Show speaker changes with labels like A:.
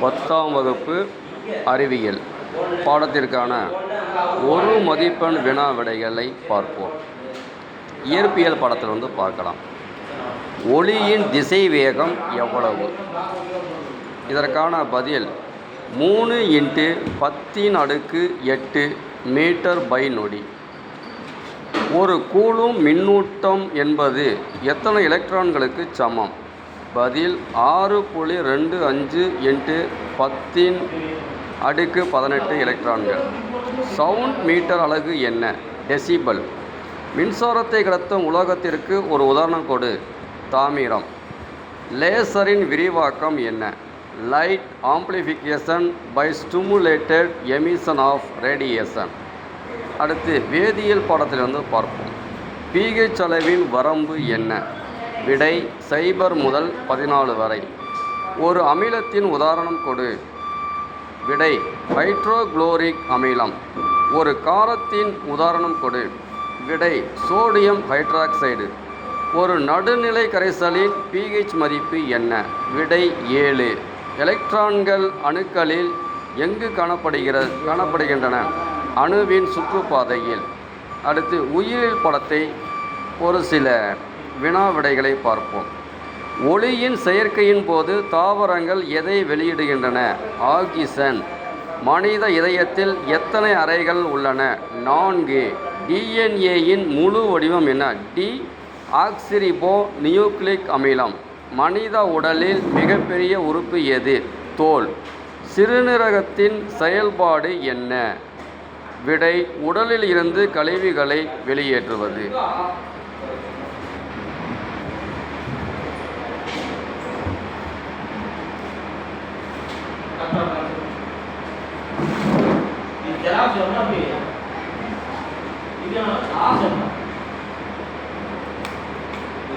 A: பத்தாம் வகுப்பு அறிவியல் பாடத்திற்கான ஒரு மதிப்பெண் வினா விடைகளை பார்ப்போம். இயற்பியல் பாடத்தில் வந்து பார்க்கலாம். ஒளியின் திசை வேகம் எவ்வளவு? இதற்கான பதில் மூணு இன்ட்டு பத்தின் அடுக்கு எட்டு மீட்டர் பை நொடி. ஒரு கூலும் மின்னூட்டம் என்பது எத்தனை எலக்ட்ரான்களுக்கு சமம்? பதில் ஆறு புள்ளி ரெண்டு அஞ்சு இன்ட்டு பத்தின் அடுக்கு பதினெட்டு எலக்ட்ரான்கள். சவுண்ட் மீட்டர் அலகு என்ன? டெசிபல். மின்சாரத்தை கடத்தும் உலோகத்திற்கு ஒரு உதாரணம் கொடு. தாமிரம். லேசரின் விரிவாக்கம் என்ன? Light amplification by stimulated emission of radiation. அடுத்து வேதியியல் பாடத்திலிருந்து பார்ப்போம். பிஹெச் அளவின் வரம்பு என்ன? விடை சைபர் முதல் பதினாலு வரை. ஒரு அமிலத்தின் உதாரணம் கொடு. விடை ஹைட்ரோகுளோரிக் அமிலம். ஒரு காரத்தின் உதாரணம் கொடு. விடை சோடியம் ஹைட்ராக்சைடு. ஒரு நடுநிலை கரைசலின் பிஹெச் மதிப்பு என்ன? விடை ஏழு. எலக்ட்ரான்கள் அணுக்களில் எங்கு காணப்படுகிற காணப்படுகின்றன? அணுவின் சுற்றுப்பாதையில். அடுத்து உயிரியல் படத்தை ஒரு சில வினா விடைகளை பார்ப்போம். ஒளியின் செயற்கையின் போது தாவரங்கள் எதை வெளியிடுகின்றன? ஆக்சிஜன் மனித இதயத்தில் எத்தனை அறைகள் உள்ளன? நான்கு. டிஎன்ஏயின் முழு வடிவம் என்ன? டி. ஆக்சிரிபோ நியூக்ளிக் அமிலம். மனித உடலில் மிகப்பெரிய உறுப்பு எது? தோல். சிறுநீரகத்தின் செயல்பாடு என்ன? விடை உடலில் இருந்து கழிவுகளை வெளியேற்றுவது.
B: இது ஜெராக்ஸ் எவ்வளோ அப்படி இது ஆசை